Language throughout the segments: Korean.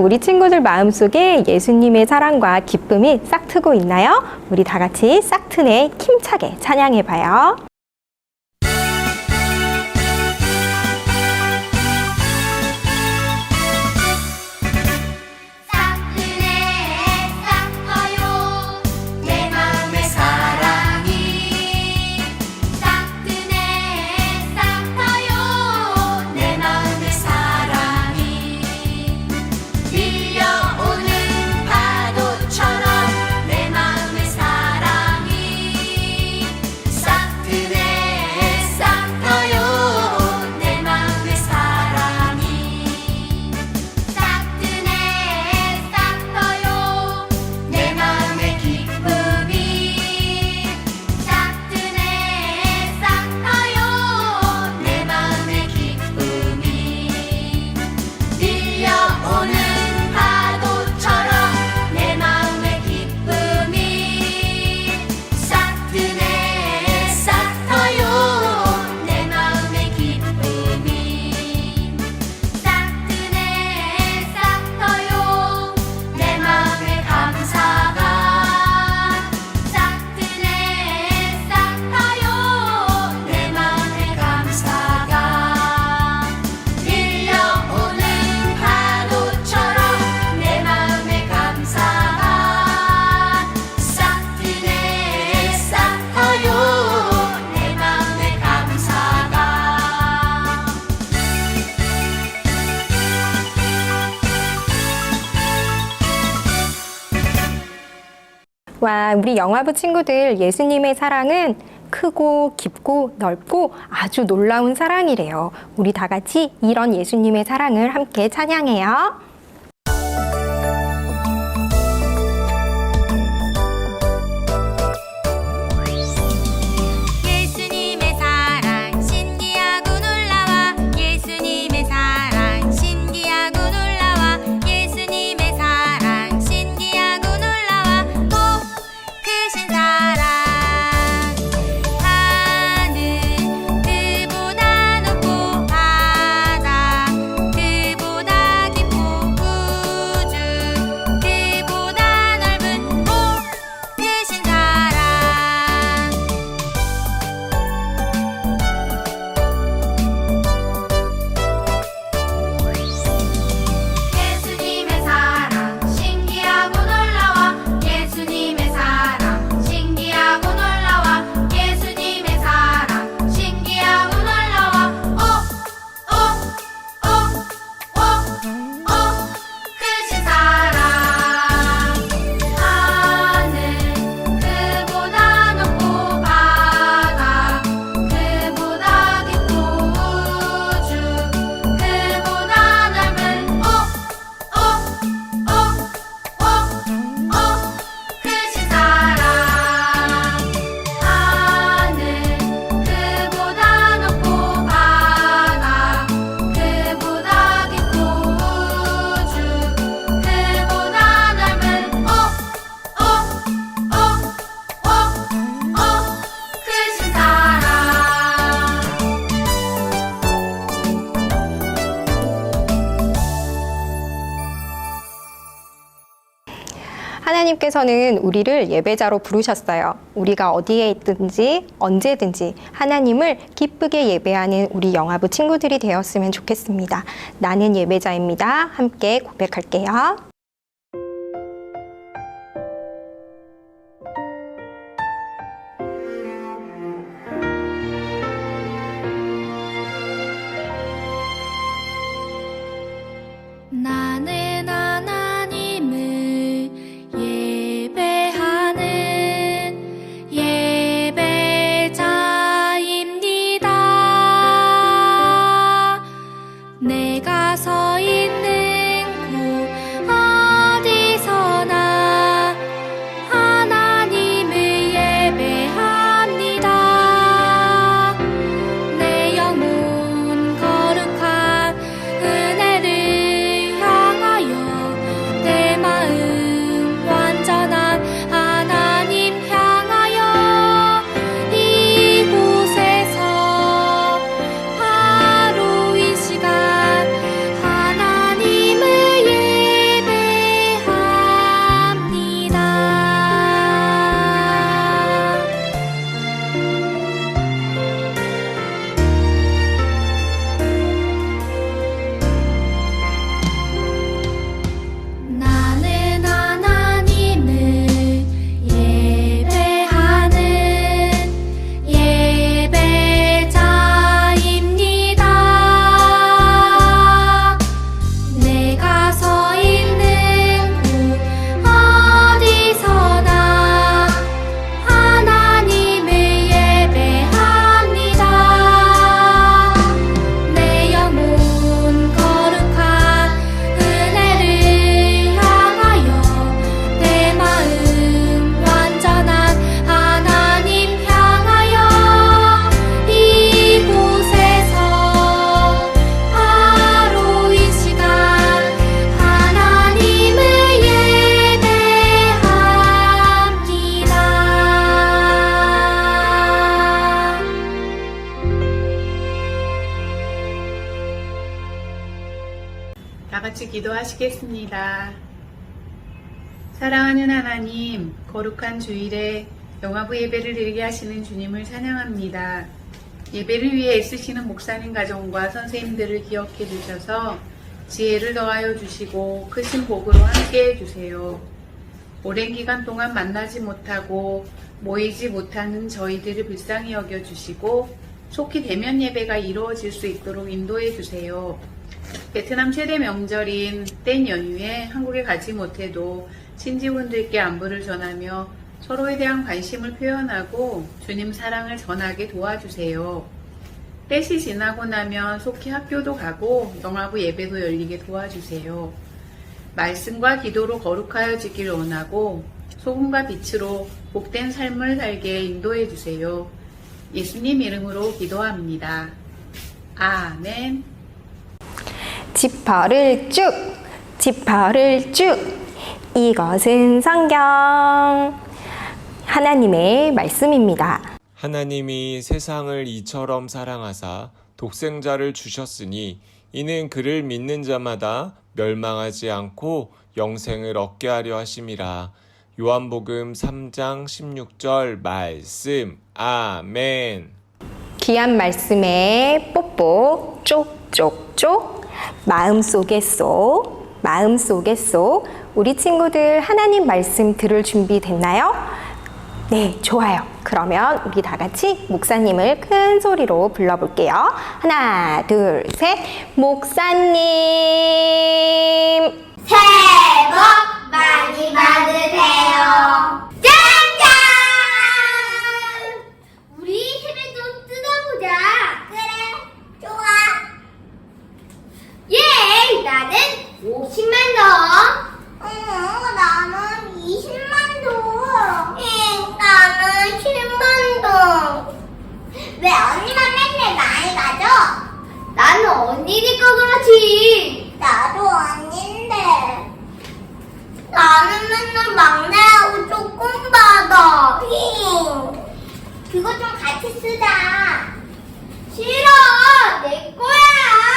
우리 친구들 마음속에 예수님의 사랑과 기쁨이 싹 트고 있나요? 우리 다 같이 싹 트네 힘차게 찬양해 봐요. 아, 우리 영화부 친구들 예수님의 사랑은 크고 깊고 넓고 아주 놀라운 사랑이래요. 우리 다 같이 이런 예수님의 사랑을 함께 찬양해요. 하나님께서는 우리를 예배자로 부르셨어요. 우리가 어디에 있든지 언제든지 하나님을 기쁘게 예배하는 우리 영화부 친구들이 되었으면 좋겠습니다. 나는 예배자입니다. 함께 고백할게요. 기도하시겠습니다. 사랑하는 하나님, 거룩한 주일에 영화부 예배를 드리게 하시는 주님을 찬양합니다. 예배를 위해 애쓰시는 목사님 가정과 선생님들을 기억해 주셔서 지혜를 더하여 주시고 크신 복으로 함께 해 주세요. 오랜 기간 동안 만나지 못하고 모이지 못하는 저희들을 불쌍히 여겨 주시고 속히 대면 예배가 이루어질 수 있도록 인도해 주세요. 베트남 최대 명절인 땐 연휴에 한국에 가지 못해도 친지분들께 안부를 전하며 서로에 대한 관심을 표현하고 주님 사랑을 전하게 도와주세요. 때시 지나고 나면 속히 학교도 가고 영화부 예배도 열리게 도와주세요. 말씀과 기도로 거룩하여 지길 원하고 소금과 빛으로 복된 삶을 살게 인도해 주세요. 예수님 이름으로 기도합니다. 아멘. 지퍼를 쭉, 지퍼를 쭉. 이것은 성경. 하나님의 말씀입니다. 하나님이 세상을 이처럼 사랑하사 독생자를 주셨으니 이는 그를 믿는 자마다 멸망하지 않고 영생을 얻게 하려 하심이라. 요한복음 3장 16절 말씀. 아멘. 귀한 말씀에 뽀뽀 쪽쪽쪽 마음속에 쏙 마음속에 쏙 우리 친구들 하나님 말씀 들을 준비 됐나요? 네, 좋아요. 그러면 우리 다 같이 목사님을 큰 소리로 불러볼게요. 하나, 둘, 셋. 목사님! 새해 복 많이 받으세요. 짠짠! 우리 세배 좀 뜯어보자. 그래, 좋아. 예, 나는 50만 원. 어, 나는 20만 원. 응, 나는 10만 원. 왜 언니만 맨날 많이 가져? 나는 언니니까 그렇지. 나도 언니인데. 나는 맨날 막내하고 조금 받아. 힝. 그거 좀 같이 쓰자. 싫어. 내 거야.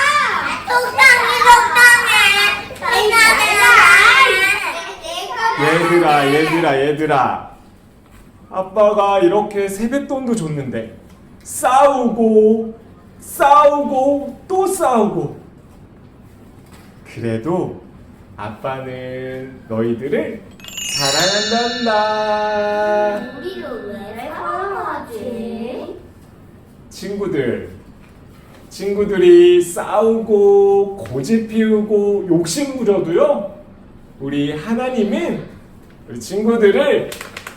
적당해, 적당해. 얘들아, 얘들아, 얘들아. 아빠가 이렇게 세뱃돈도 줬는데 싸우고 싸우고 또 싸우고. 그래도 아빠는 너희들을 사랑한단다. 우리를 왜 사랑하지? 친구들, 친구들이 싸우고 고집 피우고 욕심 부려도요, 우리 하나님은 우리 친구들을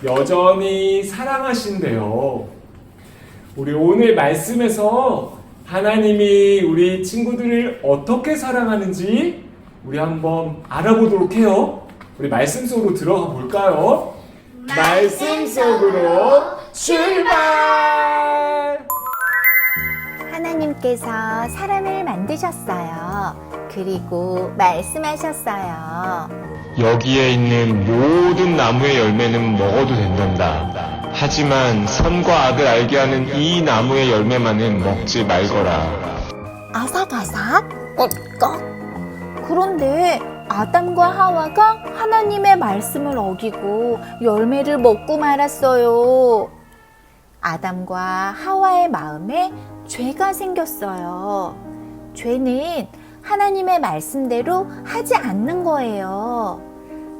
여전히 사랑하신대요. 우리 오늘 말씀에서 하나님이 우리 친구들을 어떻게 사랑하는지 우리 한번 알아보도록 해요. 우리 말씀 속으로 들어가 볼까요? 말씀 속으로 출발! 하나님께서 사람을 만드셨어요. 그리고 말씀하셨어요. 여기에 있는 모든 나무의 열매는 먹어도 된단다. 하지만 선과 악을 알게 하는 이 나무의 열매만은 먹지 말거라. 아삭아삭, 꺽꺽. 그런데 아담과 하와가 하나님의 말씀을 어기고 열매를 먹고 말았어요. 아담과 하와의 마음에 죄가 생겼어요. 죄는 하나님의 말씀대로 하지 않는 거예요.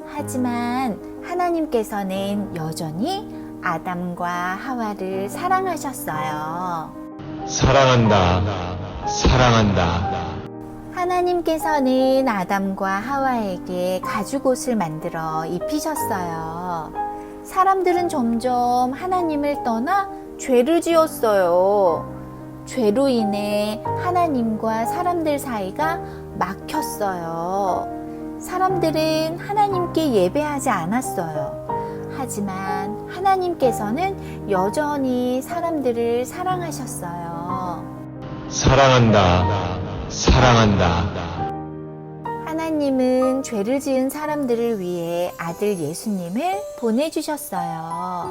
하지만 하나님께서는 여전히 아담과 하와를 사랑하셨어요. 사랑한다. 사랑한다. 하나님께서는 아담과 하와에게 가죽옷을 만들어 입히셨어요. 사람들은 점점 하나님을 떠나 죄를 지었어요. 죄로 인해 하나님과 사람들 사이가 막혔어요. 사람들은 하나님께 예배하지 않았어요. 하지만 하나님께서는 여전히 사람들을 사랑하셨어요. 사랑한다. 사랑한다. 하나님은 죄를 지은 사람들을 위해 아들 예수님을 보내주셨어요.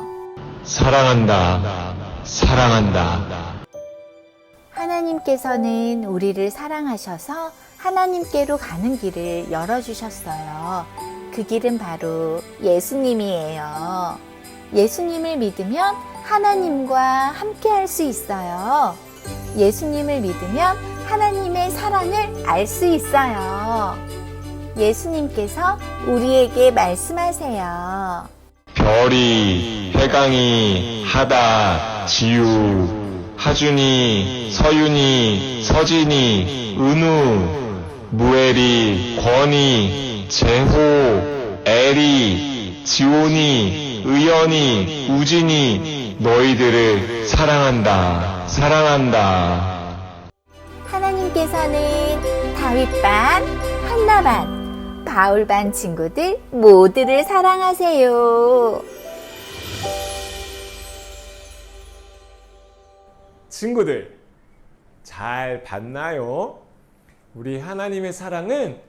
사랑한다. 사랑한다. 하나님께서는 우리를 사랑하셔서 하나님께로 가는 길을 열어주셨어요. 그 길은 바로 예수님이에요. 예수님을 믿으면 하나님과 함께 할 수 있어요. 예수님을 믿으면 하나님의 사랑을 알 수 있어요. 예수님께서 우리에게 말씀하세요. 별이, 해강이, 하다, 지우, 하준이, 서윤이, 서진이, 은우, 무엘이, 권이, 재호, 에리, 지온이, 의연이, 우진이, 너희들을 사랑한다, 사랑한다. 하나님께서는 다윗반, 한나반, 바울반 친구들 모두를 사랑하세요. 친구들, 잘 봤나요? 우리 하나님의 사랑은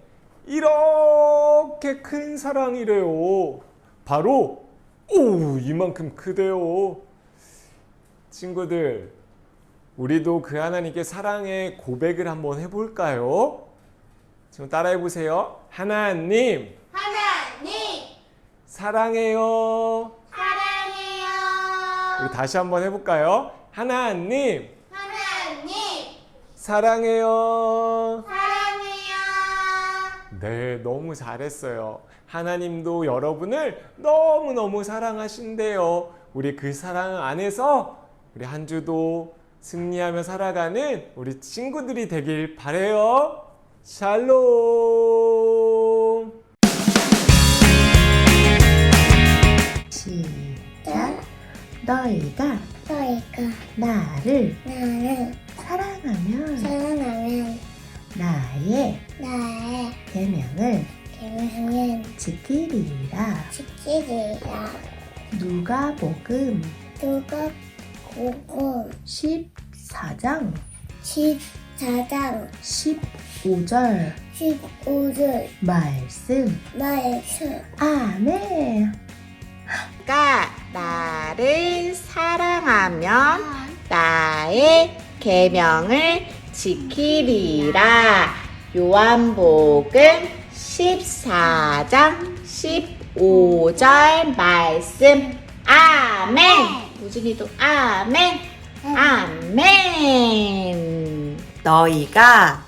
이렇게 큰 사랑이래요. 바로, 오, 이만큼 크대요. 친구들, 우리도 그 하나님께 사랑의 고백을 한번 해볼까요? 지금 따라해 보세요. 하나님, 하나님 사랑해요. 사랑해요 우리 다시 한번 해볼까요? 하나님, 하나님 사랑해요. 사랑해요 네, 너무 잘했어요. 하나님도 여러분을 너무너무 사랑하신대요. 우리 그 사랑 안에서 우리 한 주도 승리하며 살아가는 우리 친구들이 되길 바래요. 샬롬. 너희가 너희가 나를 나를 사랑하면 사랑하면 나의 나의 계명을 계명을 지키리라. 지키리라. 누가복음? 누가 고고 14장. 14장. 15절 15절 말씀. 말씀. 아멘. 가 나를 사랑하면 나의 계명을 지키리라. 요한복음 14장 15절 말씀. 아멘. 우진이도 아멘. 아멘. 너희가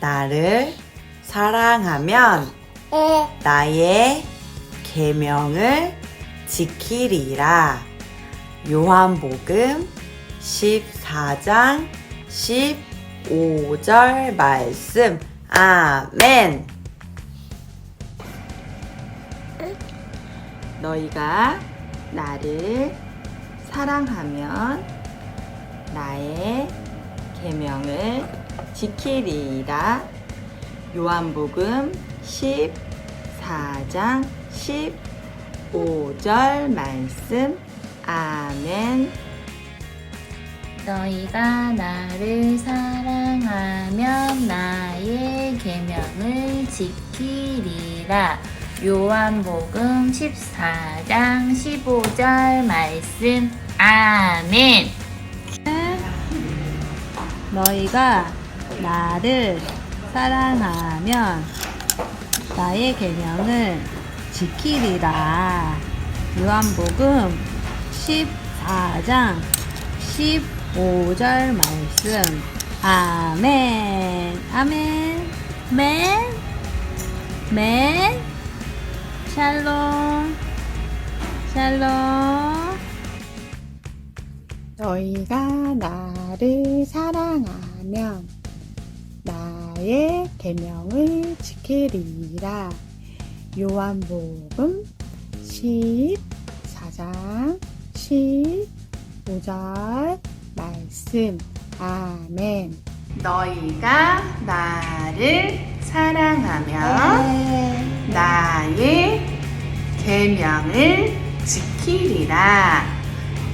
나를 사랑하면 에 나의 계명을 지키리라. 요한복음 14장 15절 말씀. 아멘. 너희가 나를 사랑하면 나의 계명을 지키리라. 요한복음 14장 15절 말씀. 아멘. 너희가 나를 사랑하면 나의 계명을 지키리라. 요한복음 14장 15절 말씀. 아멘. 너희가 나를 사랑하면 나의 계명을 지키리라. 요한복음 14장 15절 말씀. 아멘. 아멘. 맨. 맨. 샬롬. 샬롬. 너희가 나를 사랑하면 나의 계명을 지키리라. 요한복음 14장 15절 말씀. 아멘. 너희가 나를 사랑하면 나의 계명을 지키리라.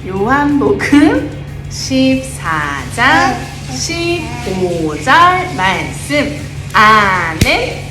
요한복음 14장 15절 말씀. 아멘.